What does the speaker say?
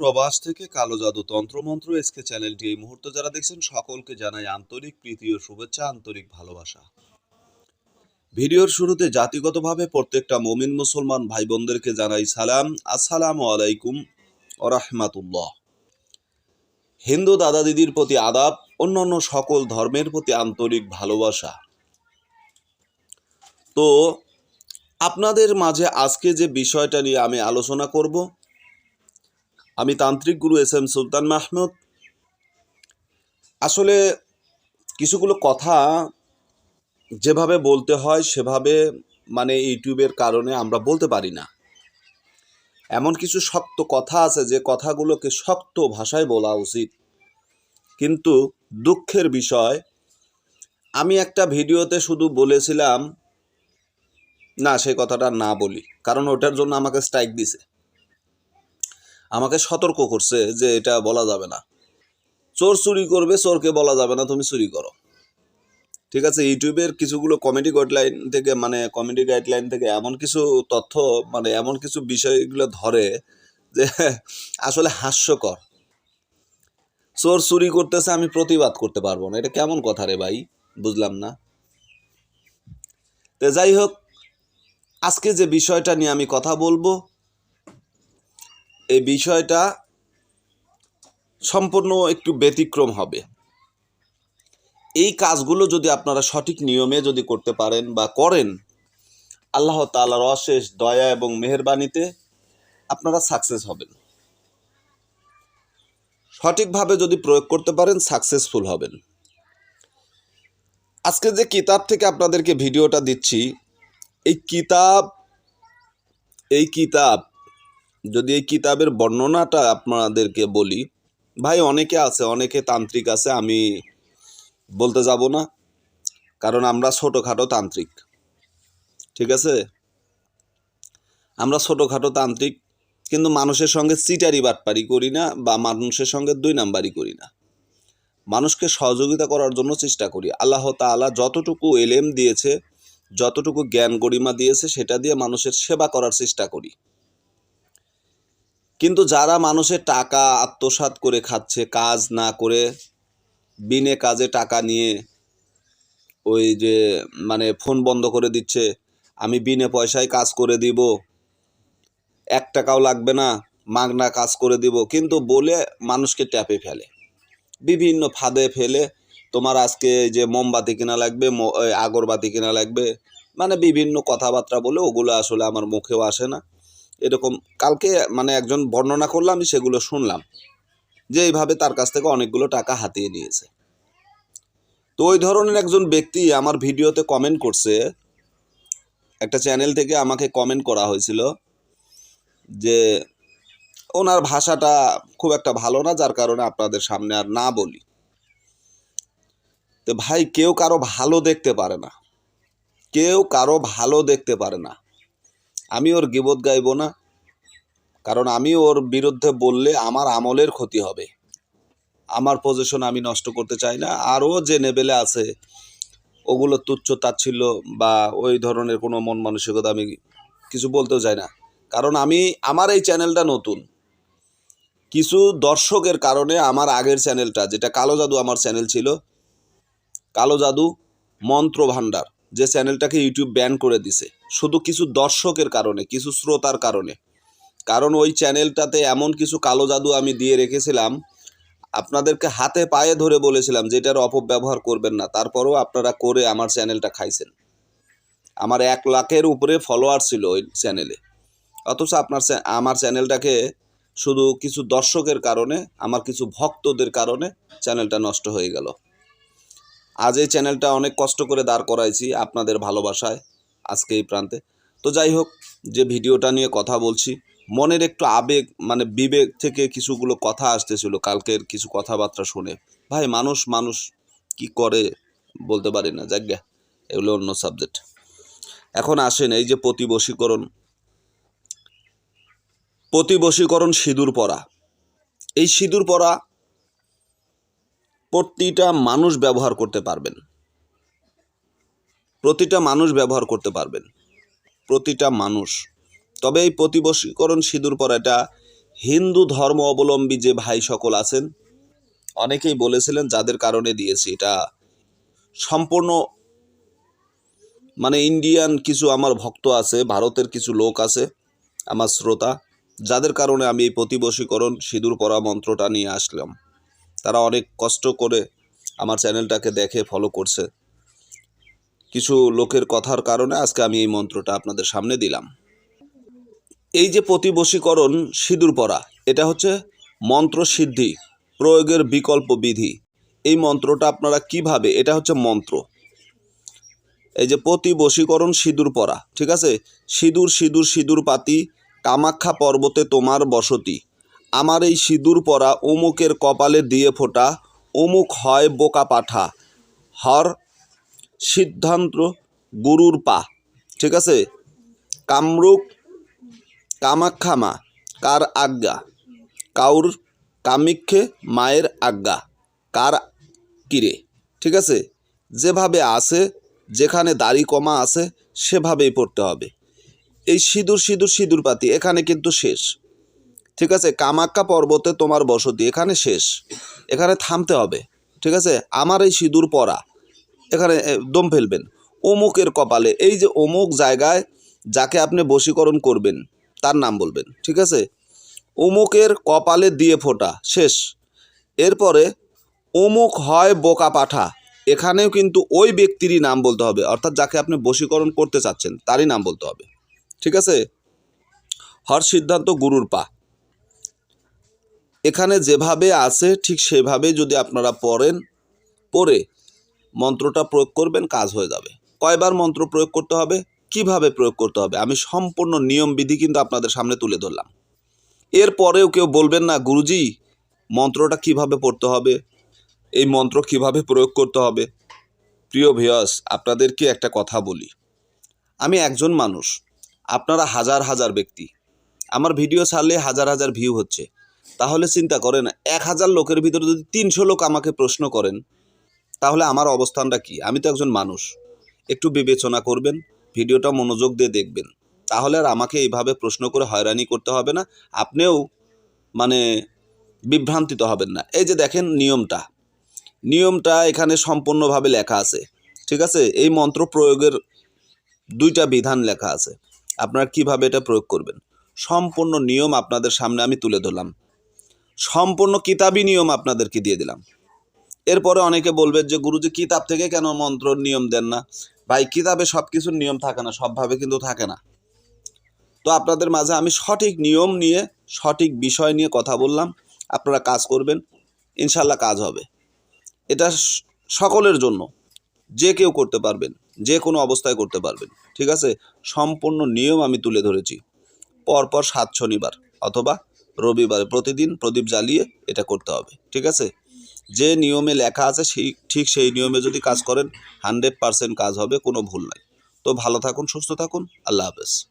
প্রবাস থেকে কালো জাদু তন্ত্রমন্ত্র এসকে চ্যানেলটি এই মুহূর্তে যারা দেখছেন, সকলকে জানাই আন্তরিক প্রীতি ও শুভেচ্ছা, আন্তরিক ভালোবাসা। ভিডিওর শুরুতে জাতিগতভাবে প্রত্যেকটা মমিন মুসলমান ভাই বোনদেরকে জানাই সালাম। আসসালামু আলাইকুম রাহমাতুল্লাহ। হিন্দু দাদা দিদির প্রতি আদাব, অন্যান্য সকল ধর্মের প্রতি আন্তরিক ভালোবাসা। তো, আপনাদের মাঝে আজকে যে বিষয়টা নিয়ে আমি আলোচনা করব আমি তান্ত্রিক গুরু এস এম সুলতান মাহমুদ। আসলে কিছুগুলো কথা যেভাবে বলতে হয়, সেভাবে মানে ইউটিউবের কারণে আমরা বলতে পারি না। এমন কিছু শক্ত কথা আছে যে কথাগুলোকে শক্ত ভাষায় বলা উচিত। কিন্তু দুঃখের বিষয়, আমি একটা ভিডিওতে শুধু বলেছিলাম, না সেই কথাটা না বলি, কারণ ওটার জন্য আমাকে স্ট্রাইক দিছে। আমাকে সতর্ক করছে যে এটা বলা যাবে না। চোর চুরি করবে, চোরকে বলা যাবে না, তুমি চুরি করো। ঠিক আছে, ইউটিউবের কিছুগুলো কমেডি গাইডলাইন থেকে মানে কমেডি গাইডলাইন থেকে এমন কিছু তথ্য মানে এমন কিছু বিষয়গুলো ধরে যে আসলে হাস্যকর। চোর চুরি করতেছে, আমি প্রতিবাদ করতে পারব না। এটা কেমন কথা রে ভাই? বুঝলাম না। তো যাই হোক, আজকে যে বিষয়টা নিয়ে আমি কথা বলব এই বিষয়টা সম্পূর্ণ একটু ব্যতিক্রম হবে। এই কাজগুলো যদি আপনারা সঠিক নিয়মে যদি করতে পারেন বা করেন, আল্লাহ তালার অশেষ দয়া এবং মেহেরবানিতে আপনারা সাকসেস হবেন। সঠিকভাবে যদি প্রয়োগ করতে পারেন সাকসেসফুল হবেন। আজকে যে কিতাব থেকে আপনাদেরকে ভিডিওটা দিচ্ছি, এই কিতাব এই কিতাব যদি এই কিতাবের বর্ণনাটা আপনাদেরকে বলি, ভাই অনেকে আছে, অনেকে তান্ত্রিক আছে, আমি বলতে যাব না, কারণ আমরা ছোটোখাটো তান্ত্রিক, ঠিক আছে? আমরা ছোটোখাটো তান্ত্রিক, কিন্তু মানুষের সঙ্গে চিটারি বাটপারি করি না বা মানুষের সঙ্গে দুই নাম্বারই করি না। মানুষকে সহযোগিতা করার জন্য চেষ্টা করি। আল্লাহ তাআলা যতটুকু এলেম দিয়েছে, যতটুকু জ্ঞান গরিমা দিয়েছে, সেটা দিয়ে মানুষের সেবা করার চেষ্টা করি। কিন্তু যারা মানুষের টাকা আত্মসাৎ করে খাচ্ছে, কাজ না করে, বিনে কাজে টাকা নিয়ে ওই যে মানে ফোন বন্ধ করে দিচ্ছে, আমি বিনে পয়সায় কাজ করে দিব, এক টাকাও লাগবে না, মাগনা কাজ করে দিব, কিন্তু বলে মানুষকে ট্যাপে ফেলে। বিভিন্ন ফাঁদে ফেলে, তোমার আজকে যে মোমবাতি কিনা লাগবে আগরবাতি কিনা লাগবে মানে বিভিন্ন কথাবার্তা বলে ওগুলো আসলে আমার মুখেও আসে না। এরকম কালকে মানে একজন বর্ণনা করলাম আমি সেগুলো শুনলাম। যে এইভাবে তার কাছ থেকে অনেকগুলো টাকা হাতিয়ে নিয়েছে। তো ওই ধরনের একজন ব্যক্তি আমার ভিডিওতে কমেন্ট করছে। একটা চ্যানেল থেকে আমাকে কমেন্ট করা হয়েছিল যে, ওনার ভাষাটা খুব একটা ভালো না, যার কারণে আপনাদের সামনে আর না বলি। তো ভাই, কেউ কারও ভালো দেখতে পারে না। কেউ কারও ভালো দেখতে পারে না। আমি ওর গিবত গাইব না। কারণ আমি ওর বিরুদ্ধে বললে আমার আমলের ক্ষতি হবে। আমার পজিশন আমি নষ্ট করতে চাই না। আর ও যে লেভেলে আছে, ওগুলো তুচ্ছ তাচ্ছিল্য বা ওই ধরনের কোনো মন মানসিকতা আমি কিছু বলতেও চাই না। কারণ আমি, আমার এই চ্যানেলটা নতুন। কিছু দর্শকের কারণে আমার আগের চ্যানেলটা যেটা কালো জাদু আমার চ্যানেল ছিল, কালো জাদু মন্ত্র ভাণ্ডার যে চ্যানেলটাকে ইউটিউব ব্যান করে দিছে। শুধু কিছু দর্শকের কারণে, কিছু শ্রোতার কারণে। কারণ ওই চ্যানেলটাতে এমন কিছু কালো জাদু আমি দিয়ে রেখেছিলাম, আপনাদেরকে হাতে পায়ে ধরে বলেছিলাম যে এটার অপব্যবহার করবেন না, তারপরেও আপনারা করে আমার চ্যানেলটা খাইছেন। আমার এক লাখের উপরে ফলোয়ার ছিল ওই চ্যানেলে। অথচ আপনার আমার চ্যানেলটাকে শুধু কিছু দর্শকের কারণে, আমার কিছু ভক্তদের কারণে চ্যানেলটা নষ্ট হয়ে গেল। আজ এই চ্যানেলটা অনেক কষ্ট করে দাঁড় করাইছি আপনাদের ভালোবাসায়। আজকে এই প্রান্তে। তো যাই হোক, যে ভিডিওটা নিয়ে কথা বলছি, মনের একটু আবেগ মানে বিবেক থেকে কিছুগুলো কথা আসতেছিল কালকের কিছু কথাবার্তা শুনে। ভাই, মানুষ মানুষ কি করে বলতে পারি না যাজ্ঞা এগুলো অন্য সাবজেক্ট এখন আসেন এই যে প্রতিবশীকরণ। প্রতিবশীকরণ সিঁদুর পরা। এই সিঁদুর পরা প্রতিটা মানুষ ব্যবহার করতে পারবেন। প্রতিটা মানুষ ব্যবহার করতে পারবেন। প্রতিটা মানুষ। তবে এই প্রতিবশীকরণ সিঁদুর পরাটা হিন্দু ধর্ম অবলম্বী যে ভাই সকল আছেন, অনেকেই বলেছিলেন যাদের কারণে দিয়েছি। এটা সম্পূর্ণ মানে ইন্ডিয়ান কিছু আমার ভক্ত আছে, ভারতের কিছু লোক আছে, আমার শ্রোতা, যাদের কারণে আমি এই প্রতিবশীকরণ সিঁদুর পরা মন্ত্রটা নিয়ে আসলাম। তারা অনেক কষ্ট করে আমার চ্যানেলটাকে দেখে ফলো করছে। কিছু লোকের কথার কারণে আজকে আমি এই মন্ত্রটা আপনাদের সামনে দিলাম। এই যে প্রতিবশীকরণ সিঁদুর পরা, এটা হচ্ছে মন্ত্র সিদ্ধি প্রয়োগের বিকল্প বিধি। এই মন্ত্রটা আপনারা কীভাবে, এটা হচ্ছে মন্ত্র। এই যে প্রতিবশীকরণ সিঁদুর পরা, ঠিক আছে? সিঁদুর সিঁদুর সিঁদুর পাতি, কামাখ্যা পর্বতে তোমার বসতি। আমার এই সিঁদুর পরা অমুকের কপালে দিয়ে ফোটা, অমুক হয় বোকা পাঠা। হর সিদ্ধান্ত গুরুর পা, ঠিক আছে? কামরূপ কামাখ্যামা, কার আজ্ঞা? কাউর কামিক্ষে মায়ের আজ্ঞা, কার কিরে? ঠিক আছে? যেভাবে আছে, যেখানে দাড়ি কমা আছে, সেভাবেই পড়তে হবে। এই সিঁদুর সিঁদুর সিঁদুর পাতি, এখানে কিন্তু শেষ। ঠিক আছে? কামাক্কা পর্বতে তোমার বসতি, এখানে শেষ। এখানে থামতে হবে। ঠিক আছে? আমার এই সিঁদুর পরা এখানে দম ফেলবেন। অমুকের কপালে, এই যে অমুক জায়গায় যাকে আপনি বশীকরণ করবেন, তার নাম বলবেন, ঠিক আছে? অমুকের কপালে দিয়ে ফোটা, শেষ। এরপরে, অমুক হয় বোকা পাঠা, এখানেও কিন্তু ওই ব্যক্তিরই নাম বলতে হবে, অর্থাৎ যাকে আপনি বশীকরণ করতে চাচ্ছেন, তারই নাম বলতে হবে, ঠিক আছে? হর সিদ্ধান্ত গুরুর পা। এখানে যেভাবে আছে, ঠিক সেভাবে যদি আপনারা পড়েন, পড়ে মন্ত্রটা প্রয়োগ করবেন, কাজ হয়ে যাবে। কয়বার মন্ত্র প্রয়োগ করতে হবে? কীভাবে প্রয়োগ করতে হবে? আমি সম্পূর্ণ নিয়ম বিধি কিন্তু আপনাদের সামনে তুলে ধরলাম। এরপরেও কেউ বলবেন না, গুরুজি, মন্ত্রটা কীভাবে পড়তে হবে? এই মন্ত্র কীভাবে প্রয়োগ করতে হবে? প্রিয় ভিয়াস আপনাদেরকে একটা কথা বলি। আমি একজন মানুষ, আপনারা হাজার হাজার ব্যক্তি। আমার ভিডিও ছাড়লে হাজার হাজার ভিউ হচ্ছে। তাহলে চিন্তা করেন, এক হাজার লোকের ভিতরে যদি তিনশো লোক আমাকে প্রশ্ন করেন তাহলে আমার অবস্থানটা কি? আমি তো একজন মানুষ। একটু বিবেচনা করবেন, ভিডিওটা মনোযোগ দিয়ে দেখবেন। তাহলে আর আমাকে এইভাবে প্রশ্ন করে হয়রানি করতে হবে না। আপনিও মানে বিভ্রান্তিত হবেন না। এই যে দেখেন নিয়মটা। নিয়মটা এখানে সম্পূর্ণভাবে লেখা আছে। ঠিক আছে? এই মন্ত্র প্রয়োগের দুইটা বিধান লেখা আছে। আপনারা কীভাবে এটা প্রয়োগ করবেন? সম্পূর্ণ নিয়ম আপনাদের সামনে আমি তুলে ধরলাম। সম্পূর্ণ কিতাবি নিয়ম আপনাদেরকে দিয়ে দিলাম। এরপরে অনেকে বলবেন যে, গুরুজি, কিতাব থেকে কেন মন্ত্র নিয়ম দেন না? ভাই, কিতাবে সব কিছুর নিয়ম থাকে না, সবভাবে কিন্তু থাকে না। তো আপনাদের মাঝে আমি সঠিক নিয়ম নিয়ে, সঠিক বিষয় নিয়ে কথা বললাম। আপনারা কাজ করবেন ইনশাল্লাহ কাজ হবে। এটা সকলের জন্য। যে কেউ করতে পারবেন, যে কোনো অবস্থায় করতে পারবেন, ঠিক আছে? সম্পূর্ণ নিয়ম আমি তুলে ধরেছি। পরপর সাত শনিবার অথবা রবিবার প্রতিদিন প্রদীপ জ্বালিয়ে এটা করতে হবে, ঠিক আছে? যে নিয়মে লেখা আছে সেই, ঠিক সেই নিয়মে যদি কাজ করেন হান্ড্রেড পারসেন্ট কাজ হবে, কোনো ভুল নাই। তো ভালো থাকুন, সুস্থ থাকুন, আল্লাহ হাফেজ।